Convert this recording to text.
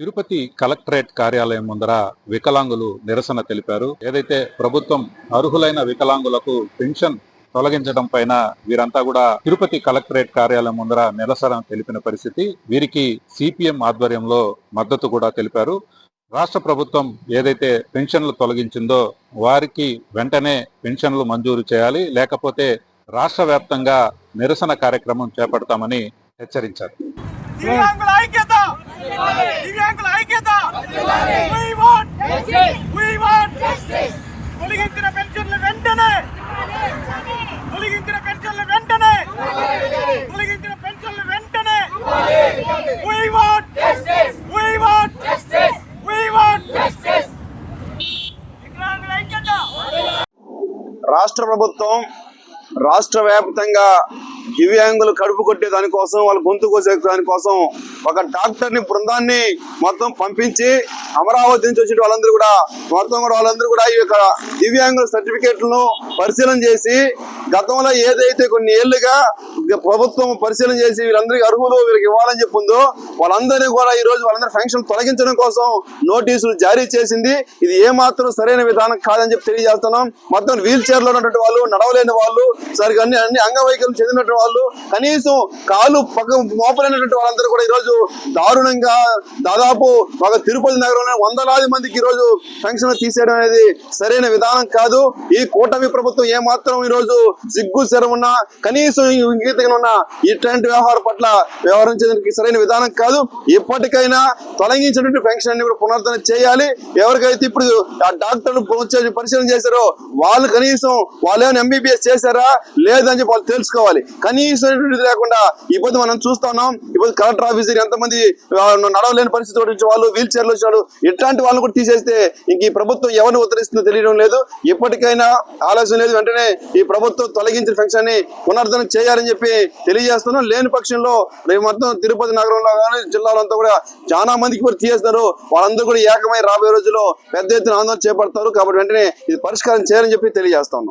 Tirupati collectorate కార్యాలయం ముందర వికలాంగులు నిరసన తెలిపారు. ఏదైతే ప్రభుత్వం అర్హులైన వికలాంగులకు పెన్షన్ తొలగించడం పైన వీరంతా కూడా తిరుపతి కలెక్టరేట్ కార్యాలయం ముందర నిరసన తెలిపిన పరిస్థితి వీరికి సిపిఎం ఆధ్వర్యంలో మద్దతు కూడా తెలిపారు. రాష్ట్ర ప్రభుత్వం ఏదైతే పెన్షన్లు తొలగించిందో వారికి వెంటనే పెన్షన్లు మంజూరు చేయాలి. లేకపోతే రాష్ట్ర వ్యాప్తంగా నిరసన కార్యక్రమం చేపడతామని హెచ్చరించారు. దివ్యాంగుల ఐక్యత తొలగించిన పెన్షన్లు వెంటనే తొలగించిన పెన్షన్లు వెంటనే తొలగించిన పెన్షన్లు వెంటనే ఐక్యత రాష్ట్ర ప్రభుత్వం రాష్ట్ర వ్యాప్తంగా దివ్యాంగులు కడుపు కొట్టే దానికోసం వాళ్ళ గొంతు కోసే దానికోసం ఒక డాక్టర్ని బృందాన్ని మొత్తం పంపించి అమరావతి నుంచి వచ్చిన వాళ్ళందరూ కూడా మొత్తం కూడా వాళ్ళందరూ కూడా ఈ యొక్క దివ్యాంగుల సర్టిఫికేట్లను పరిశీలన చేసి గతంలో ఏదైతే కొన్ని ఏళ్ళుగా ప్రభుత్వం పరిశీలన చేసి వీళ్ళందరికీ అర్హులు వీళ్ళకి ఇవ్వాలని చెప్పిందో వాళ్ళందరినీ కూడా ఈ రోజు వాళ్ళందరూ ఫంక్షన్ తొలగించడం కోసం నోటీసులు జారీ చేసింది. ఇది ఏమాత్రం సరైన విధానం కాదని చెప్పి తెలియజేస్తున్నాం. మొత్తం వీల్ చైర్లో ఉన్నటువంటి వాళ్ళు నడవలేని వాళ్ళు సరిగ్గా అన్ని అన్ని అంగవైకల్యం చెందినటువంటి వాళ్ళు కనీసం కాలు పక్క మోపలేనటువంటి వాళ్ళందరూ కూడా ఈ రోజు దారుణంగా దాదాపు ఒక తిరుపతి నగరంలో వందలాది మందికి ఈ రోజు ఫంక్షన్ తీసేయడం అనేది సరైన విధానం కాదు. ఈ కూటమి ప్రభుత్వం ఏమాత్రం ఈ రోజు సిగ్గు శరమున్నా కనీసం ఇంగితగా ఉన్న ఇట్లాంటి వ్యవహారం పట్ల వ్యవహరించడానికి సరైన విధానం కాదు. ఇప్పటికైనా తొలగించినటువంటి పెన్షన్ అన్ని కూడా పునరుద్ధరణ చేయాలి. ఎవరికైతే ఇప్పుడు ఆ డాక్టర్లు వచ్చి పరిశీలన చేశారో వాళ్ళు కనీసం వాళ్ళు ఏమైనా ఎంబీబీఎస్ చేశారా లేదని చెప్పి వాళ్ళు తెలుసుకోవాలి. కనీసం లేకుండా ఇబ్బంది మనం చూస్తున్నాం ఇప్పుడు కలెక్టర్ ఆఫీసర్ ఎంతమంది నడవలేని పరిస్థితి వచ్చే వాళ్ళు వీల్ చైర్లు వచ్చాడు ఇట్లాంటి వాళ్ళని కూడా తీసేస్తే ఇంక ఈ ప్రభుత్వం ఎవరిని ఉత్తరిస్తుందో తెలియడం లేదు. ఇప్పటికైనా ఆలస్యం లేదు. వెంటనే ఈ ప్రభుత్వం తొలగించిన ఫంక్షన్ని పునరుద్ధరణ చేయాలని చెప్పి తెలియజేస్తున్నాం. లేని పక్షంలో రేపు మొత్తం తిరుపతి నగరంలో కానీ జిల్లాలో అంతా కూడా చాలా మందికి కూడా తీసేస్తారు వాళ్ళందరూ కూడా ఏకమై రాబోయే రోజుల్లో పెద్ద ఎత్తున ఆందోళన చేపడతారు. కాబట్టి వెంటనే ఇది పరిష్కారం చేయాలని చెప్పి తెలియజేస్తాను